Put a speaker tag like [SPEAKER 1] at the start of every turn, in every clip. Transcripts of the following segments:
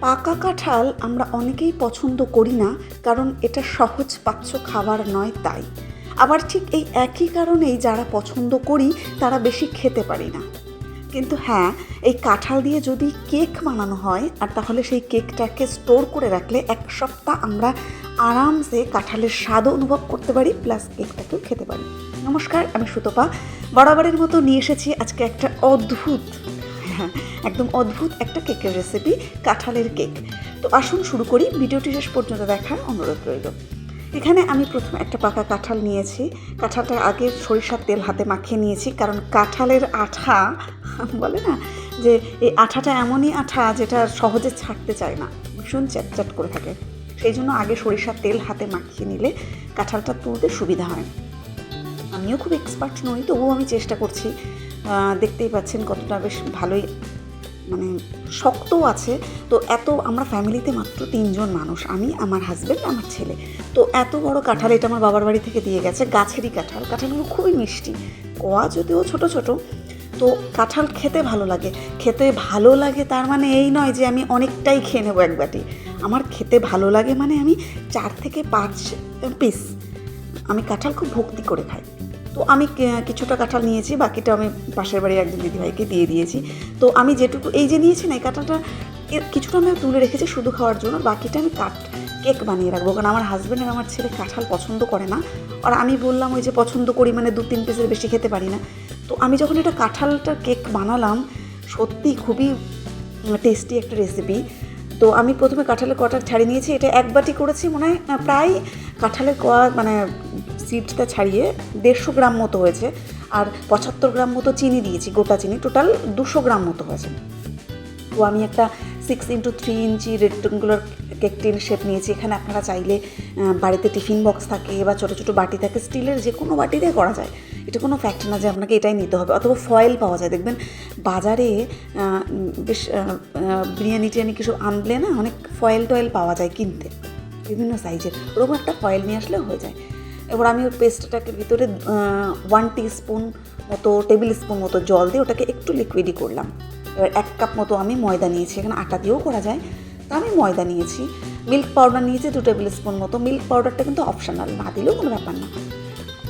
[SPEAKER 1] পাকা কাঁঠাল আমরা অনেকেই পছন্দ করি না, কারণ এটা সহজ পাচ্য খাবার নয় তাই। আবার ঠিক এই একই কারণেই যারা পছন্দ করি, তারা বেশি খেতে পারি না। কিন্তু হ্যাঁ এই কাঁঠাল দিয়ে যদি কেক বানানো হয়, আর তাহলে সেই কেকটাকে স্টোর করে রাখলে এক সপ্তাহ আমরা আরামসে কাঁঠালের স্বাদও অনুভব করতে পারি, প্লাস কেকটাকেও খেতে পারি। নমস্কার, আমি সুতপা। বরাবরের মতো নিয়ে এসেছি আজকে একটা অদ্ভুত হ্যাঁ একদম অদ্ভুত একটা কেকের রেসিপি কাঁঠালের কেক। তো আসুন শুরু করি, ভিডিওটি শেষ পর্যন্ত দেখার অনুরোধ রইল। এখানে আমি প্রথমে একটা পাকা কাঁঠাল নিয়েছি। কাঁঠালটা আগে সরিষার তেল হাতে মাখিয়ে নিয়েছি, কারণ কাঁঠালের আঠা, বলে না? যে এই আঠাটা এমনই আঠা যেটা সহজে ছাড়তে চায় না। ভীষণ চ্যাটচ্যাট করে থাকে। সেই জন্য আগে সরিষার তেল হাতে মাখিয়ে নিলে কাঁঠালটা তুলতে সুবিধা হয়। আমিও খুব এক্সপার্ট নই, তবুও আমি চেষ্টা করছি। দেখতেই পাচ্ছেন কতটা বেশ ভালোই মানে শক্ত আছে। তো এত, আমরা ফ্যামিলিতে মাত্র তিনজন মানুষ। আমি, আমার হাজব্যান্ড আমার ছেলে। তো এত বড় কাঁঠাল, এটা আমার বাবার বাড়ি থেকে দিয়ে গেছে। গাছেরই কাঁঠাল। কাঁঠালগুলো খুবই মিষ্টি। কোয়া যদিও ছোট ছোট। তো কাঁঠাল খেতে ভালো লাগে। খেতে ভালো লাগে তার মানে এই নয় যে আমি অনেকটাই খেয়ে নেব এক বাটি। আমার খেতে ভালো লাগে মানে আমি চার থেকে পাঁচ পিস আমি কাঁঠাল খুব ভক্তি করে খাই। তো আমি কিছুটা কাঁঠাল নিয়েছি, বাকিটা আমি পাশের বাড়ির একজন দিদিভাইকে দিয়ে দিয়েছি। তো আমি যেটুকু, এই যে নিয়েছি না, এই কাঁঠালটা কিছুটা আমি তুলে রেখেছি শুধু খাওয়ার জন্য, বাকিটা আমি কাঠ কেক বানিয়ে রাখব। কারণ আমার হাজব্যান্ড আর আমার ছেলে কাঁঠাল পছন্দ করে না। আর আমি বললাম ওই যে পছন্দ করি মানে দু তিন পিসের বেশি খেতে পারি না। তো আমি যখন এটা কাঁঠালটা কেক বানালাম, সত্যি খুবই টেস্টি একটা রেসিপি তো আমি প্রথমে কাঁঠালের কটা ছাড়িয়ে নিয়েছি, এটা এক বাটি করেছি মনে হয়, প্রায় কাঁঠালের কোয়া মানে সিডটা ছাড়িয়ে দেড়শো গ্রাম মতো হয়েছে আর পঁচাত্তর গ্রাম মতো চিনি দিয়েছি, গোটা চিনি। টোটাল দুশো গ্রাম মতো হয়েছে। তো আমি একটা six into three inch rectangular cake tin shape নিয়েছি। এখানে আপনারা চাইলে বাড়িতে টিফিন বক্স থাকে বা ছোটো ছোটো বাটি থাকে, স্টিলের যে কোনো বাটি দিয়ে করা যায়। এটা কোনো ফ্যাক্ট না যে আপনাকে এটাই নিতে হবে। অথবা ফয়েল পাওয়া যায়। দেখবেন বাজারে বেশ বিরিয়ানি টিরিয়ানি কিছু আনলে না অনেক ফয়েল টয়েল পাওয়া যায় কিনতে। বিভিন্ন সাইজের ওরকম একটা ফয়েল নিয়ে আসলে হয়ে যায়। এবার আমি ওই পেস্টটাকে ভিতরে ওয়ান স্পুন মতো টেবিল স্পুন মতো জল দিয়ে ওটাকে একটু লিকুইডই করলাম। এবার এক কাপ মতো আমি ময়দা নিয়েছি, এখানে আটা দিয়েও করা যায়, তা আমি ময়দা নিয়েছি। মিল্ক পাউডার নিয়েছি, দু টেবিল স্পুন মতো। মিল্ক পাউডারটা কিন্তু অপশনাল না দিলেও কোনো ব্যাপার না।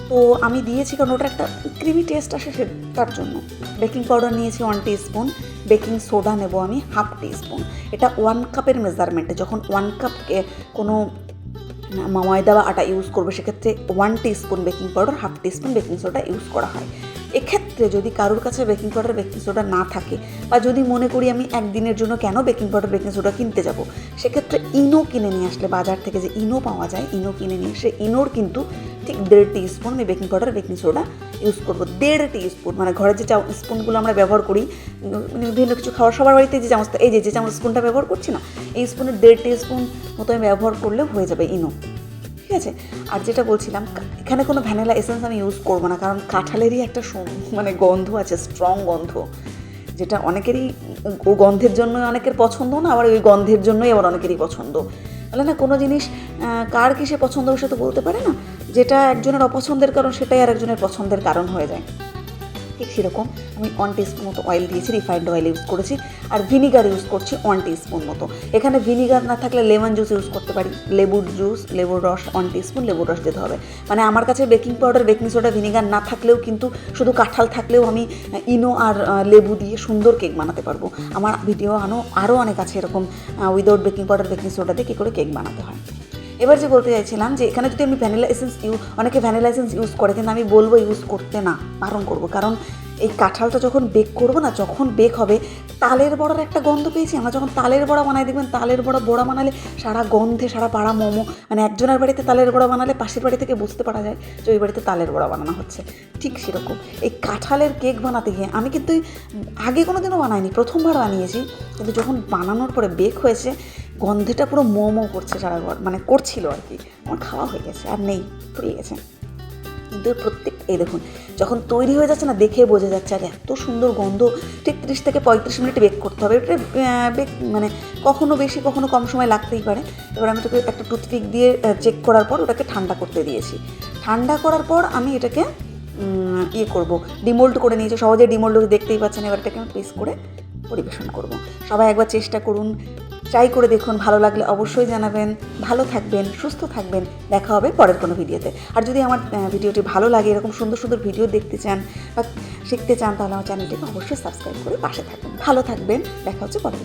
[SPEAKER 1] তো আমি দিয়েছি কারণ ওটা একটা ক্রিমি টেস্ট আসে সে, তার জন্য। বেকিং পাউডার নিয়েছি ওয়ান স্পুন বেকিং সোডা নেব আমি হাফ স্পুন এটা ওয়ান কাপের মেজারমেন্টে যখন ওয়ান কাপ কোনো ময়দা বা আটা ইউজ করবে, সেক্ষেত্রে one spoon baking powder half spoon baking soda use করা হয়। এক্ষেত্রে যদি কারোর কাছে বেকিং পাউডার বেকিং সোডা না থাকে বা যদি মনে করি আমি একদিনের জন্য কেন বেকিং পাউডার বেকিং সোডা কিনতে যাব, সেক্ষেত্রে ইনো কিনে নিয়ে আসলে বাজার থেকে যে ইনো পাওয়া যায়, ইনো কিনে নিয়ে এসে ইনোর কিন্তু ঠিক দেড় টি স্পুন আমি baking powder baking soda use করব। দেড় টি স্পুন মানে ঘরে যে চাম স্পুনগুলো আমরা ব্যবহার করি মানে বিভিন্ন কিছু খাওয়ার, সবার বাড়িতে যে চামচটা এই যে যে চামচ স্পুনটা ব্যবহার করছি না, এই স্পুনের দেড় টি স্পুন মতো আমি ব্যবহার করলে হয়ে যাবে ইনো। ঠিক আছে? আর যেটা বলছিলাম, এখানে কোনো ভ্যানিলা এসেন্স আমি ইউজ করব না, কারণ কাঁঠালেরই একটা মানে গন্ধ আছে স্ট্রং গন্ধ। যেটা অনেকেরই ও গন্ধের জন্য অনেকের পছন্দ না, আবার ওই গন্ধের জন্যই আবার অনেকেরই পছন্দ। বলে না, কোনো জিনিস কার কিসে পছন্দ সে তো বলতে পারে না, যেটা একজনের অপছন্দের কারণ, সেটাই আর একজনের পছন্দের কারণ হয়ে যায়। ঠিক সেরকম। আমি ওয়ান টিস্পুন মতো অয়েল দিয়েছি রিফাইন্ড অয়েল ইউজ করেছি। আর ভিনিগার ইউজ করছি ওয়ান টিস্পুন মতো। এখানে ভিনিগার না থাকলে লেমন জুস ইউজ করতে পারি। লেবুর জুস লেবুর রস ওয়ান টিস্পুন লেবুর রস দিতে হবে। মানে আমার কাছে baking powder baking soda vinegar না থাকলেও কিন্তু শুধু কাঁঠাল থাকলেও আমি ইনো আর লেবু দিয়ে সুন্দর কেক বানাতে পারব। আমার ভিডিও আনো আরও অনেক আছে এরকম without baking powder baking soda দিয়ে কী করে কেক বানাতে হয়। এবার যে বলতে চাইছিলাম যে এখানে যদি আমি ভ্যানিলা এসেন্স ইউ অনেকে ভ্যানিলা এসেন্স ইউজ করে, কিন্তু আমি বলব ইউজ করতে না, বারণ করব। কারণ এই কাঁঠালটা যখন বেক করব না, যখন বেক হবে, তালের বড়ার একটা গন্ধ পেয়েছি আমরা, যখন তালের বড়া বানাই, দেখবেন তালের বড়া বড়া বানালে সারা গন্ধে, সারা পাড়া মোমো মানে একজনের বাড়িতে তালের বড়া বানালে পাশের বাড়ি থেকে বুঝতে পারা যায় যে ওই বাড়িতে তালের বড়া বানানো হচ্ছে। ঠিক সেরকম। এই কাঁঠালের কেক বানাতে গিয়ে আমি কিন্তু আগে কোনো দিনও বানাইনি, প্রথমবার বানিয়েছি, কিন্তু যখন বানানোর পরে বেক হয়েছে গন্ধেটা পুরো মোমো করছে সারা ঘর মানে করছিল আর কি। আমার খাওয়া হয়ে গেছে, আর নেই, ফুরিয়ে গেছে। কিন্তু প্রত্যেক, এই দেখুন, যখন তৈরি হয়ে যাচ্ছে না, দেখে বোঝা যাচ্ছে, আর এত সুন্দর গন্ধ ঠিক ত্রিশ থেকে পঁয়ত্রিশ মিনিট বেক করতে হবে। এটা বেক মানে কখনো বেশি, কখনো কম সময় লাগতেই পারে। এবার আমি এটাকে একটা টুথপিক দিয়ে চেক করার পর ওটাকে ঠান্ডা করতে দিয়েছি। ঠান্ডা করার পর আমি এটাকে ইয়ে করব, ডিমোল্ড করে নিয়েছি। সহজে ডিমোল্ড দেখতেই পাচ্ছেন, এবার এটাকে আমি পিস করে পরিবেশন করব। সবাই একবার চেষ্টা করুন ট্রাই করে দেখুন, ভালো লাগলে অবশ্যই জানাবেন। ভালো থাকবেন, সুস্থ থাকবেন। দেখা হবে পরের কোনো ভিডিওতে। আর যদি আমার ভিডিওটি ভালো লাগে, এরকম সুন্দর সুন্দর ভিডিও দেখতে চান বা শিখতে চান, তাহলে আমার চ্যানেলটিকে অবশ্যই সাবস্ক্রাইব করে পাশে থাকবেন ভালো থাকবেন, দেখা হচ্ছে পরের